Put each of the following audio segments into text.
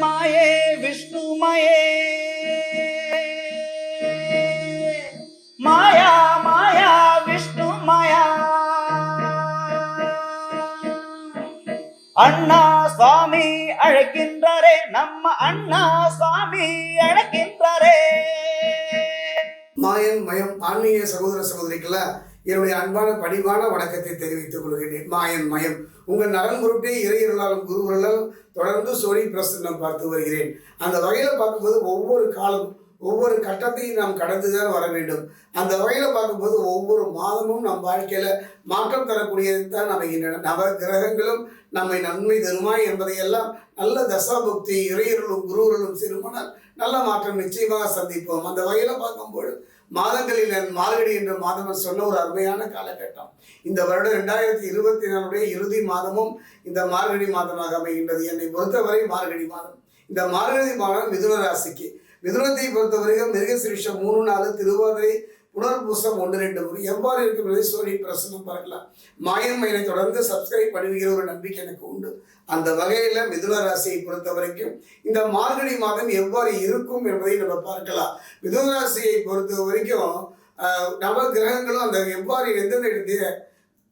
மாயே விஷ்ணுமயே. மாயா மாயா விஷ்ணு மாயா அண்ணா சுவாமி அழைக்கின்றாரே நம்ம அண்ணா சுவாமி அழைக்கின்றாரே. மாயன் மயம் ஆன்மீக சகோதர சகோதரிக்குள்ள என்னுடைய அன்பான பணிவான வணக்கத்தை தெரிவித்துக் கொள்கிறேன். மாயன் மயம். உங்கள் நலன் பொருட்டே இறையர்களாலும் குருவர்களாலும் தொடர்ந்து சோனி பிரசன்னம் பார்த்து வருகிறேன். அந்த வகையில் பார்க்கும்போது ஒவ்வொரு காலம் ஒவ்வொரு கட்டத்தையும் நாம் கடந்து தான் வர வேண்டும். அந்த வகையில் பார்க்கும்போது ஒவ்வொரு மாதமும் நம் வாழ்க்கையில் மாற்றம் தரக்கூடியது தான் நம்ம நவ கிரகங்களும் நம்மை நன்மை தருமா என்பதையெல்லாம் நல்ல தசாபுக்தி இறையர்களும் குருவர்களும் சிறுமனால் நல்ல மாற்றம் நிச்சயமாக சந்திப்போம். அந்த வகையில் பார்க்கும்போது மாதங்களில் மார்கழி என்ற மாதம் சொன்ன ஒரு அருமையான காலகட்டம். இந்த வருடம் ரெண்டாயிரத்தி இருபத்தி நாலுடைய இறுதி மாதமும் இந்த மார்கழி மாதமாக அமைகின்றது. என்னை பொறுத்தவரை மார்கழி மாதம். இந்த மார்கழி மாதம் மிதுன ராசிக்கு. மிதுனத்தை பொறுத்தவரைக்கும் மிருகசிரிஷம் மூணு நாலு திருவாதிரை புனர்பூசம் ஒன்று ரெண்டு ஒரு. எவ்வாறு இருக்கும் என்பதை சோழி பிரசனம் பார்க்கலாம் மாயம் தொடர்ந்து சப்ஸ்கிரைப் பண்ணுகிற ஒரு நம்பிக்கை எனக்கு உண்டு. அந்த வகையில் மிதுன ராசியை பொறுத்த வரைக்கும் இந்த மார்கழி மாதம் எவ்வாறு இருக்கும் என்பதை நம்ம பார்க்கலாம். மிதுன ராசியை பொறுத்த வரைக்கும் நவ கிரகங்களும் அந்த எவ்வாறு எந்தெந்த இடத்துல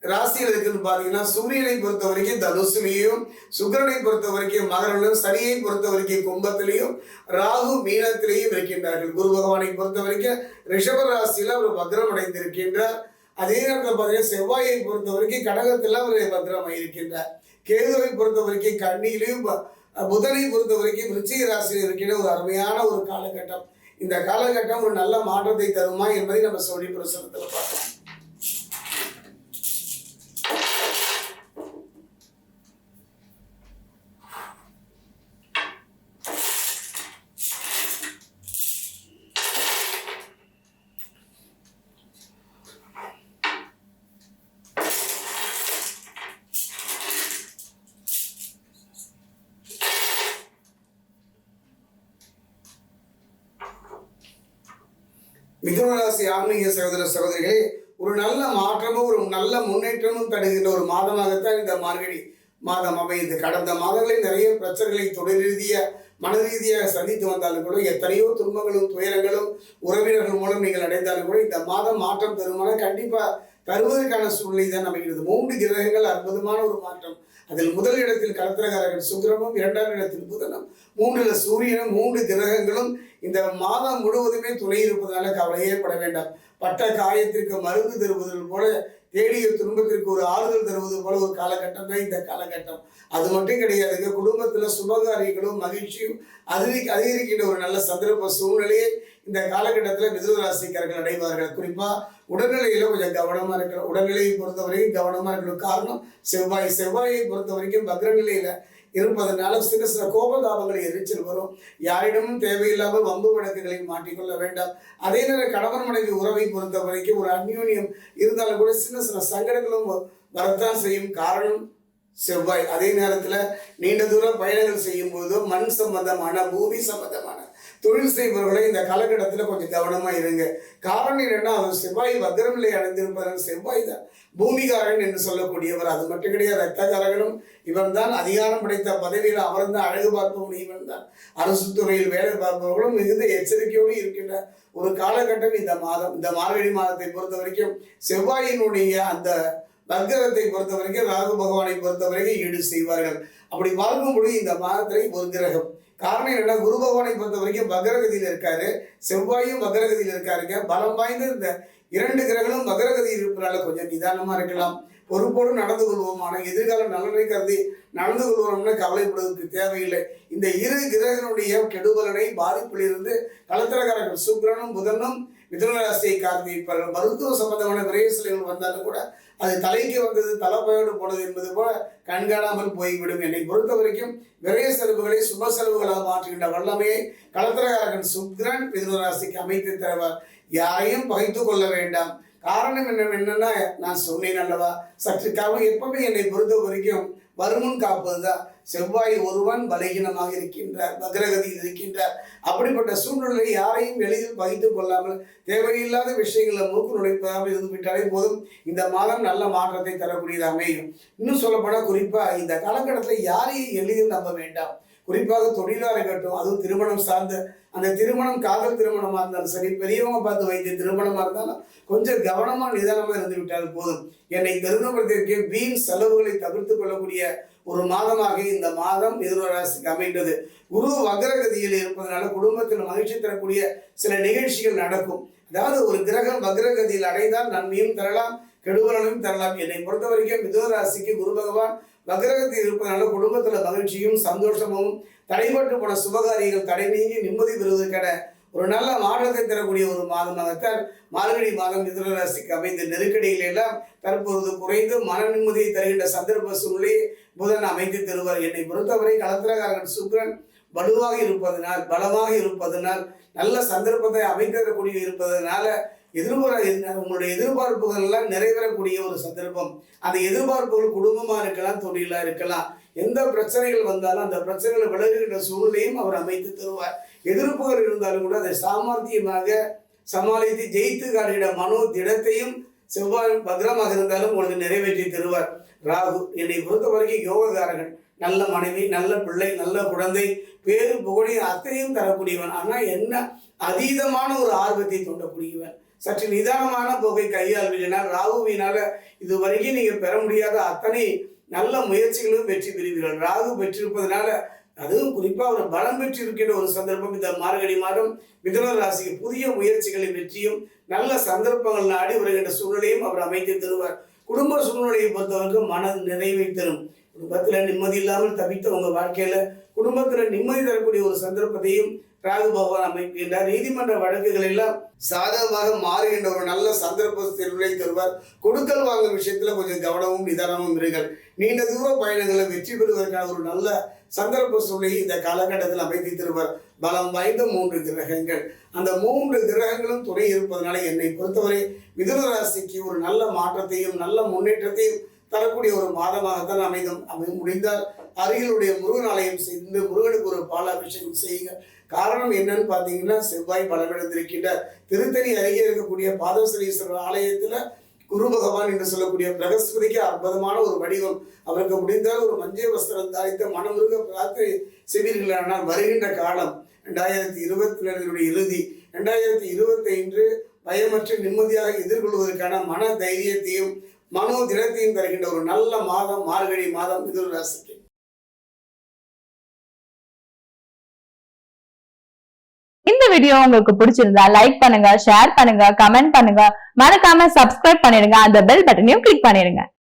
ராசியில் இருக்குன்னு பார்த்தீங்கன்னா சூரியனை பொறுத்த வரைக்கும் தனுசுலையும் சுக்கரனை பொறுத்த வரைக்கும் மகரனும் சனியை பொறுத்த வரைக்கும் கும்பத்திலையும் ராகு மீனத்திலையும் இருக்கின்றார்கள். குரு பகவானை பொறுத்த வரைக்கும் ரிஷப ராசியில் அவர் பத்திரம் அடைந்திருக்கின்றார் அதே நேரத்தில் பார்த்தீங்கன்னா செவ்வாயை பொறுத்த வரைக்கும் கடகத்தில் அவர் பத்திரம் இருக்கின்றார் கேதுவை பொறுத்த வரைக்கும் கண்ணியிலையும் புதனை பொறுத்த வரைக்கும் ரிச்சிக ராசியில் இருக்கின்ற ஒரு அருமையான ஒரு காலகட்டம். இந்த காலகட்டம் ஒரு நல்ல மாற்றத்தை தருமா என்பதை நம்ம சொல்லி பிரசனத்தில் பார்க்கலாம். மிதுன ராசி ஆன்மீக சகோதர சகோதரிகளே ஒரு நல்ல மாற்றமும் ஒரு நல்ல முன்னேற்றமும் தடுகின்ற ஒரு மாதமாகத்தான் இந்த மார்கழி மாதம் அமையுது கடந்த மாதங்களில் நிறைய பிரச்சனைகளை தொழில் ரீதியாக மன ரீதியாக சந்தித்து வந்தாலும் கூட எத்தனையோ துன்பங்களும் துயரங்களும் உறவினர்கள் மூலம் நீங்கள் அடைந்தாலும் கூட இந்த மாதம் மாற்றம் தருமான கண்டிப்பாக தருவதற்கான சூழ்நிலை தான் அமைகிறது. மூன்று கிரகங்கள் அற்புதமான ஒரு மாற்றம். அதில் முதல் இடத்தில் கலத்திரகாரர்கள் சுக்கிரமும் இரண்டாம் இடத்தில் புதனும் மூன்றில் சூரியனும் மூன்று கிரகங்களும் இந்த மாதம் முழுவதுமே துணை இருப்பதனால கவலையே பட வேண்டாம். பட்ட காயத்திற்கு மருந்து தருவதற்கு போல தேடிய துன்பத்திற்கு ஒரு ஆறுதல் தருவது போல ஒரு காலகட்டம் தான் இந்த காலகட்டம். அது மட்டும் கிடையாதுங்க குடும்பத்தில் சுபகாரியங்களும் மகிழ்ச்சியும் அதிக அதிகரிக்கின்ற ஒரு நல்ல சந்தர்ப்ப சூழ்நிலையை இந்த காலகட்டத்தில் மிதுனராசிக்காரர்கள் அடைவார்கள். குறிப்பாக உடல்நிலையில கொஞ்சம் கவனமா இருக்கணும் உடல்நிலையை பொறுத்த வரைக்கும் கவனமா இருக்கணும். காரணம் செவ்வாய். செவ்வாயை பொறுத்த வரைக்கும் பக்ரநிலையில் இருப்பதனால சிறு சில கோபதாபங்களை எரிச்சல் வரும். யாரிடமும் தேவையில்லாமல் வம்பு வழக்குகளில் மாட்டிக்கொள்ள வேண்டாம். அதே நேரம் கணவன் மனைவி உறவை பொறுத்த வரைக்கும் ஒரு அந்யூன்யம் இருந்தாலும் கூட சின்ன சில சங்கடங்களும் வரத்தான் செய்யும். காரணம் செவ்வாய். அதே நேரத்தில் நீண்ட தூரம் பயணங்கள் செய்யும்போது மண் சம்பந்தமான பூமி சம்பந்தமான தொழில் செய்பவர்களை இந்த காலகட்டத்தில் கொஞ்சம் கவனமாக இருங்க. காரணம் என்னன்னா அவர் செவ்வாய் வக்ரநிலை அடைந்திருப்பதன் செவ்வாய் தான் பூமிகாரன் என்று சொல்லக்கூடியவர். அது மட்டும் கிடையாது ரத்தகாரகனும் இவன் தான் அதிகாரம் படைத்த பதவியில் அவர்தான் அழகு பார்ப்பவன் இவன் தான் அரசு துறையில் வேலை பார்ப்பவர்களும் மிகுந்த எச்சரிக்கையோடு இருக்கின்ற ஒரு காலகட்டம் இந்த மாதம். இந்த மார்கழி மாதத்தை பொறுத்த வரைக்கும் செவ்வாயினுடைய அந்த வக்ரத்தை பொறுத்த வரைக்கும் ராகு பகவானை பொறுத்த வரைக்கும் ஈடு செய்வார்கள். அப்படி பார்க்கும் பொழுது இந்த மாதத்திலே ஒரு கிரகம். காரணம் என்னன்னா குரு பகவானை பொறுத்த வரைக்கும் வக்ரகதியில் இருக்காரு. செவ்வாயும் பக்ரகதியில் இருக்காருங்க. பலம் வாய்ந்த இந்த இரண்டு கிரகங்களும் வக்ரகதியில் இருப்பதால கொஞ்சம் நிதானமா இருக்கலாம். பொறுப்போடு நடந்து கொள்வோம். ஆனால் எதிர்கால நலனை கருதி நடந்து கொள்வோம்னு கவலைப்படுவதற்கு தேவையில்லை. இந்த இரு கிரகனுடைய கெடுபலனை பாதிப்பிலிருந்து கலத்திரக்காரர்கள் சுக்கிரனும் புதனும் மிதுன ராசியை காத்திருப்பார்கள் மருத்துவ சம்பந்தமான விரைவு செலவுகள் வந்தாலும் கூட அது தலைக்கு வந்தது தலைப்பயோடு போனது என்பது போல கண்காணாமல் போய்விடும். என்னை பொறுத்த வரைக்கும் விரைய செலவுகளை சுப செலவுகளாக மாற்றுகின்ற வல்லமையை கலத்திரகாரகன் சுக்ரன் மிதுன ராசிக்கு அமைத்து தருவார். யாரையும் பகைத்து கொள்ள வேண்டாம். காரணம் என்ன என்னன்னா நான் சொன்னேன் அல்லவா? சற்று கவனம் எப்பவுமே என்னை பொறுத்த வரைக்கும் வருமுன் காப்பதுதான். செவ்வாய் ஒருவன் பலகீனமாக இருக்கின்றார் பக்ரகதியில் இருக்கின்றார். அப்படிப்பட்ட சூழ்நிலை யாரையும் எளிதில் பகிர்ந்து கொள்ளாமல் தேவையில்லாத விஷயங்களை மூக்கு நுழைப்பதாக இருந்து விட்டாலே போதும். இந்த மாதம் நல்ல மாற்றத்தை தரக்கூடியது அமையும். இன்னும் சொல்லப்போனால் குறிப்பாக இந்த காலகட்டத்தில் யாரையும் எளிதில் நம்ப வேண்டாம். குறிப்பாக தொழிலாக இருக்கட்டும் அதுவும் திருமணம் சார்ந்த அந்த திருமணம் காதல் திருமணமாக இருந்தாலும் சரி பெரியவங்க பார்த்து வைத்த திருமணமாக இருந்தாலும் கொஞ்சம் கவனமாக நிதானமாக இருந்து விட்டால் போதும். என்னை திருநபத்திற்கு வீண் செலவுகளை தவிர்த்து கொள்ளக்கூடிய ஒரு மாதமாக இந்த மாதம் மிதுனராசிக்கு அமைந்தது. குரு வக்ரகதியில் இருப்பதனால குடும்பத்தில் மகிழ்ச்சி தரக்கூடிய சில நிகழ்ச்சிகள் நடக்கும். அதாவது ஒரு கிரகம் வக்ரகதியில் அடைந்தால் நன்மையும் தரலாம் கெடுபலனும் தரலாம். என்னை பொறுத்த வரைக்கும் மிதுனராசிக்கு குரு பகவான் வக்ரகத்தில் இருப்பதனால குடும்பத்தில் மகிழ்ச்சியும் சந்தோஷமும் தடைபட்டு போன சுபகாரியங்கள் தடை நீங்கி நிம்மதி பெறுவதற்கான ஒரு நல்ல மாற்றத்தை தரக்கூடிய ஒரு மாதமாகத்தான் மார்கழி மாதம் மிதுன ராசிக்கு அமைந்த நெருக்கடிகள் எல்லாம் தற்பொழுது குறைந்து மன நிம்மதியை தருகின்ற சந்தர்ப்ப சூழ்நிலையை புதன் அமைத்து தருவார். என்னை பொறுத்தவரை கலத்திரகாரன் சுக்கிரன் வலுவாக இருப்பதனால் பலமாக இருப்பதனால் நல்ல சந்தர்ப்பத்தை அமைத்து இருப்பதனால எதிர்பார உங்களுடைய எதிர்பார்ப்புகள் எல்லாம் நிறைவேறக்கூடிய ஒரு சந்தர்ப்பம். அந்த எதிர்பார்ப்புகள் குடும்பமா இருக்கலாம் தொழிலா இருக்கலாம். எந்த பிரச்சனைகள் வந்தாலும் அந்த பிரச்சனைகளை விலகுகின்ற சூழ்நிலையும் அவர் அமைத்து தருவார். எதிர்ப்புகள் இருந்தாலும் கூட அதை சாமர்த்தியமாக சமாளித்து ஜெயித்து காட்டுகிற மனோ திடத்தையும் செவ்வாய் பத்திரமாக இருந்தாலும் உங்களுக்கு நிறைவேற்றி தருவார். ராகு என்னை பொறுத்த வரைக்கும் யோகக்காரர்கள் நல்ல மனைவி நல்ல பிள்ளை நல்ல குழந்தை பேரு புகழையும் அத்தனையும் தரக்கூடியவன். ஆனால் என்ன அதீதமான ஒரு ஆர்வத்தை தூண்டக்கூடியவன். சற்று நிதானமான போக்கை கையாள்வீர்கள் ராகுவினால இது வரைக்கும் நீங்கள் பெற முடியாத அத்தனை நல்ல முயற்சிகளும் வெற்றி பெறுவீர்கள். ராகு பெற்றிருப்பதனால அதுவும் குறிப்பாக ஒரு பலம் பெற்றிருக்கின்ற ஒரு சந்தர்ப்பம். இந்த மார்கழி மாதம் மிதுன ராசிக்கு புதிய முயற்சிகளின் வெற்றியும் நல்ல சந்தர்ப்பங்கள் நாடி வருகின்ற சூழ்நிலையும் அவர் அமைத்து தருவார். குடும்ப சூழ்நிலையை பொறுத்தவரைக்கும் மன நிறைவை தரும். குடும்பத்தில் நிம்மதி இல்லாமல் தவித்த உங்கள் வாழ்க்கையில் குடும்பத்தில் நிம்மதி தரக்கூடிய ஒரு சந்தர்ப்பத்தையும் ராகு பகவான் அமைக்கின்றார். நீதிமன்ற வழக்குகள் எல்லாம் சாதகமாக மாறுகின்ற ஒரு நல்ல சந்தர்ப்ப தருவார். கொடுக்கல் வாங்கும் விஷயத்தில் கொஞ்சம் கவனமும் நிதானமும் இருங்கள். நீண்ட தூர பயணங்களை வெற்றி பெறுவதற்கான ஒரு நல்ல சந்தர்ப்ப சூழ்நிலையை இந்த காலகட்டத்தில் அமைத்து தருவார். பலம் வாய்ந்த மூன்று கிரகங்கள். அந்த மூன்று கிரகங்களும் துணை இருப்பதனால என்னை பொறுத்தவரை மிதுன ராசிக்கு ஒரு நல்ல மாற்றத்தையும் நல்ல முன்னேற்றத்தையும் தரக்கூடிய ஒரு மாதமாகத்தான் அமைந்தும் அமை முடிந்தால் அருகிலுடைய முருகன் ஆலயம் செய்து முருகனுக்கு ஒரு பாலாபிஷேகம் செய்யுங்க. காரணம் என்னன்னு பார்த்தீங்கன்னா செவ்வாய் பலமிழந்திருக்கின்றார் திருத்தணி அருகே இருக்கக்கூடிய பாதசரீஸ்வரர் ஆலயத்துல குரு பகவான் என்று சொல்லக்கூடிய பிரகஸ்பதிக்கு அற்புதமான ஒரு வடிவம். அவருக்கு முடிந்தால் ஒரு மஞ்சள் வஸ்திரம் தாய்த்த மனமுருக பிரார்த்தனை செய்வீர்களானால் வருகின்ற காலம் ரெண்டாயிரத்தி இருபத்தி ரெண்டு இறுதி. ரெண்டாயிரத்தி இருபத்தி ஐந்து பயமற்ற நிம்மதியாக எதிர்கொள்வதற்கான மன தைரியத்தையும் மனோ திரத்தையும் தருகின்ற ஒரு நல்ல மாதம் மார்கழி மாதம் மிதுன ராசிக்கு. இந்த வீடியோ உங்களுக்கு பிடிச்சிருந்தா லைக் பண்ணுங்க ஷேர் பண்ணுங்க கமெண்ட் பண்ணுங்க. மறக்காம சப்ஸ்கிரைப் பண்ணிடுங்க. அந்த பெல் பட்டனையும் கிளிக் பண்ணிடுங்க.